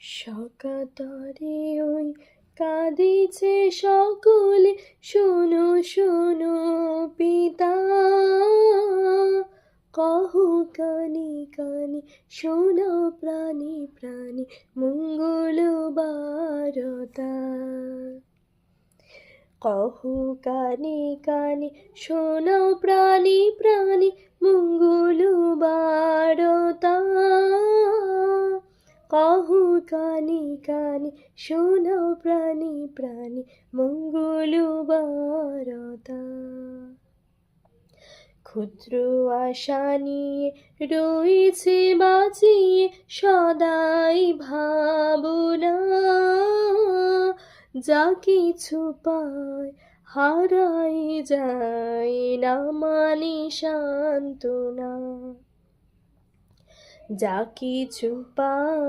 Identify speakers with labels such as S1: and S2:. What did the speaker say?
S1: সকাতরে ওই কাঁদিছে সকলে, শোনো শোনো পিতা। কহ কানে কানে, শোনো প্রাণে প্রাণে মঙ্গল বারতা কহ কানে কানে প্রাণে প্রাণে কহ কানে কানে শোনাও প্রাণে প্রাণে মঙ্গল বারতা ক্ষুদ্র আশা নিয়ে রয়েছে বাঁচিয়ে সদাই ভাবনা। যা কিছু পায় হারাই যায় না মানে সান্ত্বনা। যা কিছু পায়